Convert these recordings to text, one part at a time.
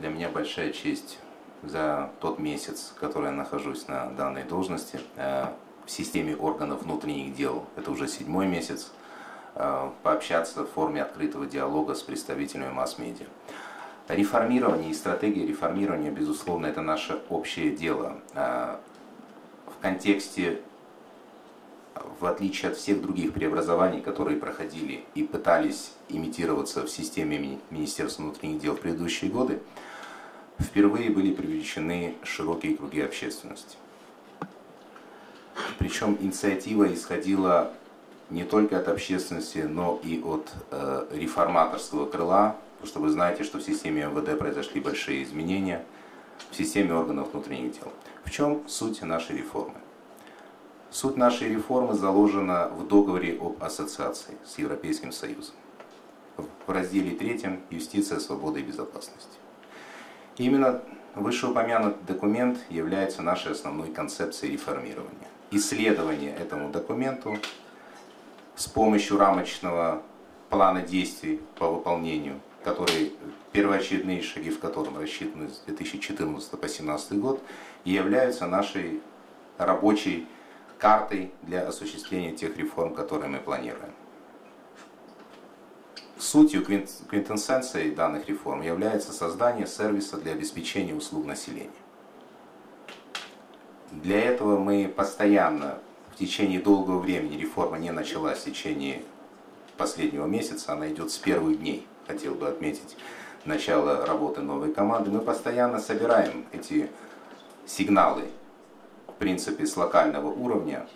для меня большая честь за тот месяц, который я нахожусь на данной должности э, в системе органов внутренних дел. Это уже седьмой месяц э, пообщаться в форме открытого диалога с представителями масс-медиа. Реформирование и стратегия реформирования, безусловно, это наше общее дело. Э, в контексте в отличие от всех других преобразований, которые проходили и пытались имитироваться в системе Министерства внутренних дел в предыдущие годы, впервые были привлечены широкие круги общественности. Причем инициатива исходила не только от общественности, но и от э, реформаторского крыла, потому что вы знаете, что в системе МВД произошли большие изменения, в системе органов внутренних дел. В чем суть нашей реформы? Суть нашей реформы заложена в договоре об ассоциации с Европейским Союзом. В разделе 3 «Юстиция, свобода и безопасность». Именно вышеупомянутый документ является нашей основной концепцией реформирования. Исследование этому документу с помощью рамочного плана действий по выполнению, который, первоочередные шаги в котором рассчитаны с 2014 по 2017 год, являются нашей рабочей картой для осуществления тех реформ, которые мы планируем. Сутью, квинтэссенцией данных реформ является создание сервиса для обеспечения услуг населения. Для этого мы постоянно, в течение долгого времени, реформа не началась в течение последнего месяца, она идет с первых дней, хотел бы отметить, начало работы новой команды. Мы постоянно собираем эти сигналы принципе, с локального уровня,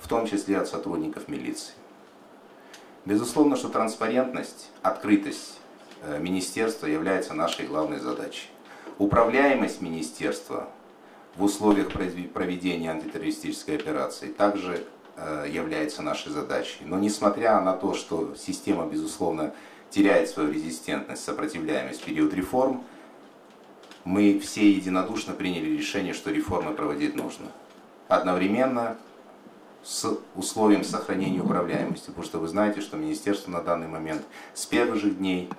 в том числе от сотрудников милиции. Безусловно, что транспарентность, открытость э, министерства является нашей главной задачей. Управляемость министерства в условиях проведения антитеррористической операции также э, является нашей задачей. Но несмотря на то, что система, безусловно, теряет свою резистентность, сопротивляемость в период реформ, мы все единодушно приняли решение, что реформы проводить нужно. Одновременно с условием сохранения управляемости, потому что вы знаете, что министерство на данный момент с первых же дней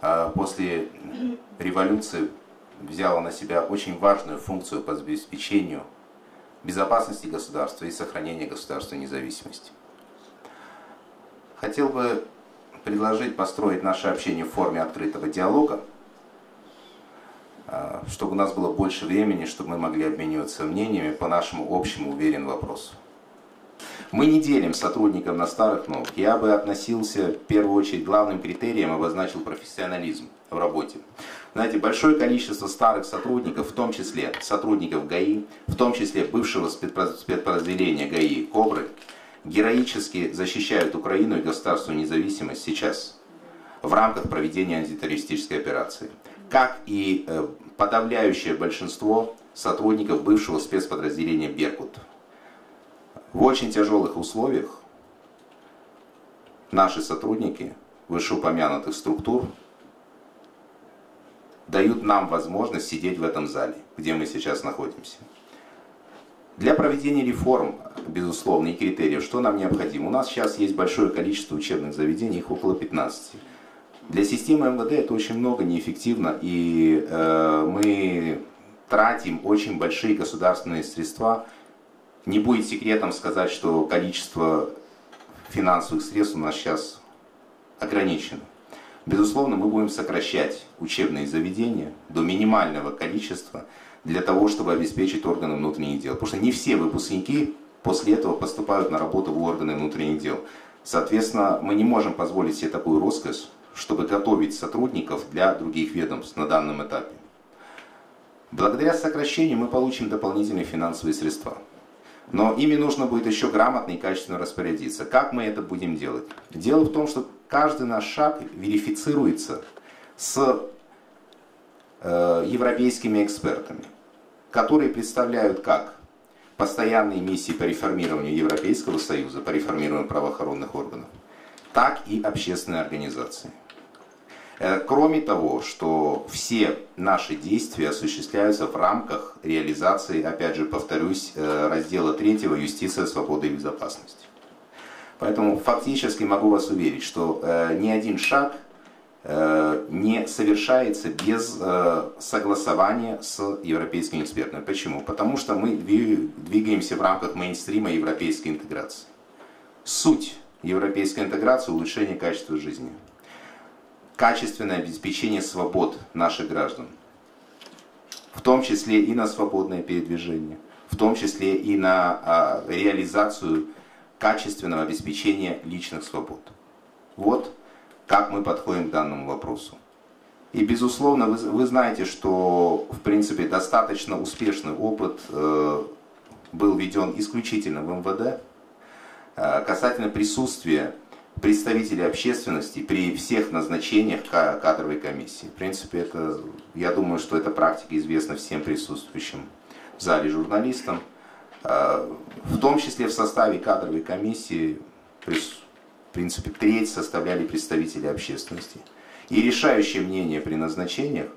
а, после революции взяло на себя очень важную функцию по обеспечению безопасности государства и сохранения государственной независимости. Хотел бы предложить построить наше общение в форме открытого диалога, а, чтобы у нас было больше времени, чтобы мы могли обмениваться мнениями по нашему общему уверенному вопросу. Мы не делим сотрудников на старых новых. Я бы относился, в первую очередь, главным критерием обозначил профессионализм в работе. Знаете, большое количество старых сотрудников, в том числе сотрудников ГАИ, в том числе бывшего спецподразделения ГАИ «Кобры», героически защищают Украину и государственную независимость сейчас в рамках проведения антитеррористической операции как и э, подавляющее большинство сотрудников бывшего спецподразделения «Беркут». В очень тяжелых условиях наши сотрудники вышеупомянутых структур дают нам возможность сидеть в этом зале, где мы сейчас находимся. Для проведения реформ, безусловно, и критериев, что нам необходимо? У нас сейчас есть большое количество учебных заведений, их около 15. Для системы МВД это очень много, неэффективно, и э, мы тратим очень большие государственные средства. Не будет секретом сказать, что количество финансовых средств у нас сейчас ограничено. Безусловно, мы будем сокращать учебные заведения до минимального количества для того, чтобы обеспечить органы внутренних дел. Потому что не все выпускники после этого поступают на работу в органы внутренних дел. Соответственно, мы не можем позволить себе такую роскошь, чтобы готовить сотрудников для других ведомств на данном этапе. Благодаря сокращению мы получим дополнительные финансовые средства. Но ими нужно будет еще грамотно и качественно распорядиться. Как мы это будем делать? Дело в том, что каждый наш шаг верифицируется с э, европейскими экспертами, которые представляют как постоянные миссии по реформированию Европейского Союза, по реформированию правоохранных органов, так и общественные организации. Э, кроме того, что все наши действия осуществляются в рамках реализации, опять же повторюсь, э, раздела 3 «Юстиция, свобода и безопасность». Поэтому фактически могу вас уверить, что э, ни один шаг не совершается без согласования с европейскими экспертами. Почему? Потому что мы двигаемся в рамках мейнстрима европейской интеграции. Суть европейской интеграции – улучшение качества жизни. Качественное обеспечение свобод наших граждан. В том числе и на свободное передвижение, в том числе и на а, реализацию качественного обеспечения личных свобод. Вот как мы подходим к данному вопросу. И, безусловно, вы, вы знаете, что, в принципе, достаточно успешный опыт э, был введен исключительно в МВД э, касательно присутствия представителей общественности при всех назначениях кадровой комиссии. В принципе, это, я думаю, что эта практика известна всем присутствующим в зале журналистам. Э, в том числе в составе кадровой комиссии в принципе, треть составляли представители общественности. И решающее мнение при назначениях,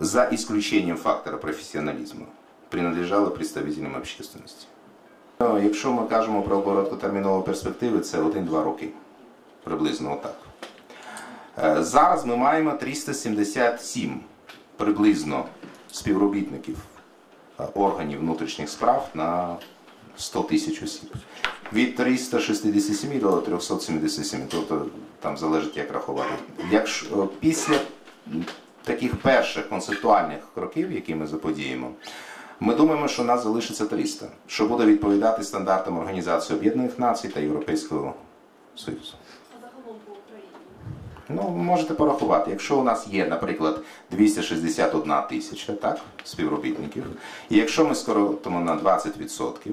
за исключением фактора професіоналізму, принадлежало представителям общественности. Якщо ми кажемо про короткотермінові перспективи, це 1-2 роки. Приблизно отак. Зараз ми маємо 377 приблизно співробітників органів внутрішніх справ на 100 тисяч осіб від 367 до 377, тобто там залежить як рахувати. Якщо після таких перших концептуальних кроків, які ми заподіємо, ми думаємо, що нас залишиться 300, що буде відповідати стандартам Організації Об'єднаних Націй та Європейського Союзу. Ну, можете порахувати. Якщо у нас є, наприклад, 261 тисяча так, співробітників, і якщо ми скоротимо на 20%,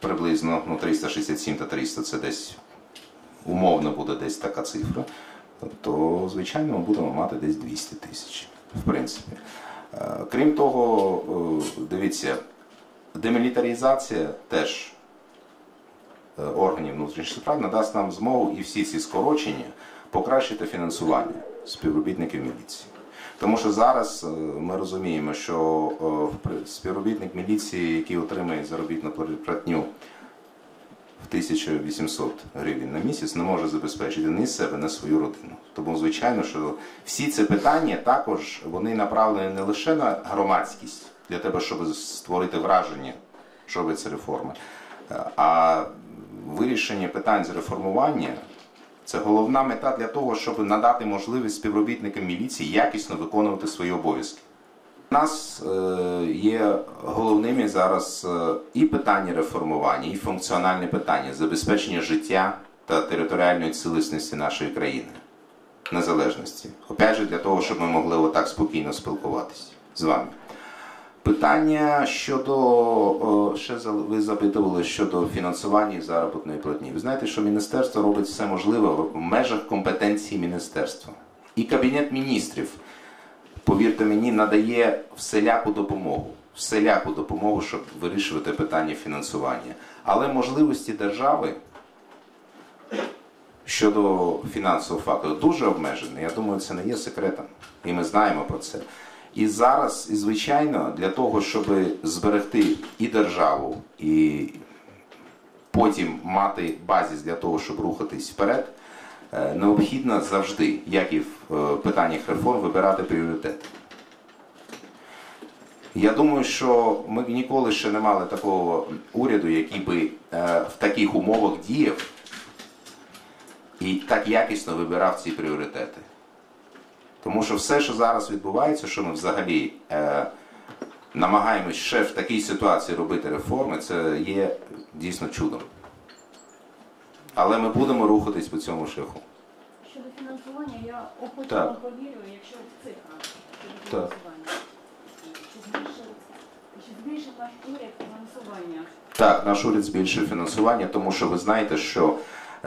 приблизно ну, 367 та 300 це десь умовно буде десь така цифра, то звичайно ми будемо мати десь 200 тисяч. В принципі. Е, крім того, е, дивіться, демілітаризація теж е, органів внутрішніх справ надасть нам змогу і всі ці скорочення покращити фінансування співробітників міліції. Тому що зараз ми розуміємо, що співробітник міліції, який отримує заробітну платню в 1800 гривень на місяць, не може забезпечити ні себе, ні свою родину. Тому, звичайно, що всі ці питання також вони направлені не лише на громадськість для того, щоб створити враження, що робиться реформа, а вирішення питань з реформування. Це головна мета для того, щоб надати можливість співробітникам міліції якісно виконувати свої обов'язки. У нас е, є головними зараз е, і питання реформування, і функціональне питання забезпечення життя та територіальної цілісності нашої країни, незалежності. Опять же, для того, щоб ми могли отак спокійно спілкуватися з вами. Питання щодо ще ви запитували щодо фінансування заробітної платні. Ви знаєте, що міністерство робить все можливе в межах компетенції міністерства. І Кабінет міністрів, повірте мені, надає вселяку допомогу, вселяку допомогу, щоб вирішувати питання фінансування. Але можливості держави щодо фінансового фактору дуже обмежені. Я думаю, це не є секретом. І ми знаємо про це. І зараз, і звичайно, для того, щоб зберегти і державу, і потім мати базіс для того, щоб рухатись вперед, е, необхідно завжди, як і в е, питаннях реформ, вибирати пріоритети. Я думаю, що ми ніколи ще не мали такого уряду, який би е, в таких умовах діяв і так якісно вибирав ці пріоритети. Тому що все, що зараз відбувається, що ми взагалі е, намагаємось ще в такій ситуації робити реформи, це є дійсно чудом. Але ми будемо рухатись по цьому шляху. Щодо фінансування, я охоче повірю, якщо цифра щодо фінансування. Чи збільшив наш уряд фінансування? Так, наш уряд збільшив фінансування, тому що ви знаєте, що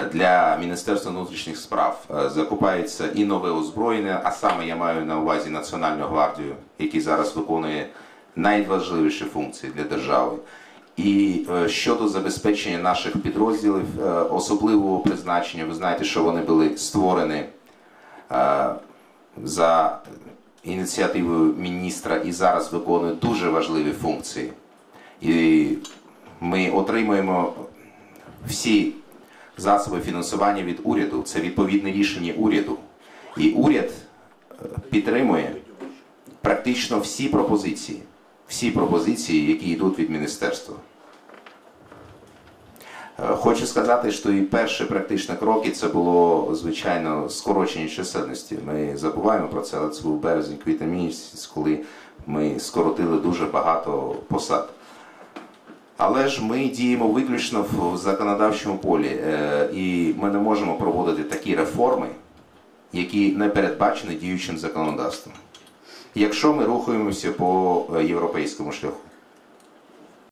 для Міністерства внутрішніх справ е, закупається і нове озброєння, а саме я маю на увазі Національну гвардію, який зараз виконує найважливіші функції для держави. І е, щодо забезпечення наших підрозділів е, особливого призначення, ви знаєте, що вони були створені за ініціативою міністра і зараз виконують дуже важливі функції. І ми отримуємо всі засоби фінансування від уряду, це відповідне рішення уряду. І уряд е, підтримує практично всі пропозиції, всі пропозиції, які йдуть від міністерства. Е, Хочу сказати, що і перші практичні кроки це було звичайно скорочення чисельності. Ми забуваємо про це, але це був березень, квітень місяць, коли ми скоротили дуже багато посад. Але ж ми діємо виключно в законодавчому полі, е, і ми не можемо проводити такі реформи, які не передбачені діючим законодавством. Якщо ми рухаємося по е, європейському шляху,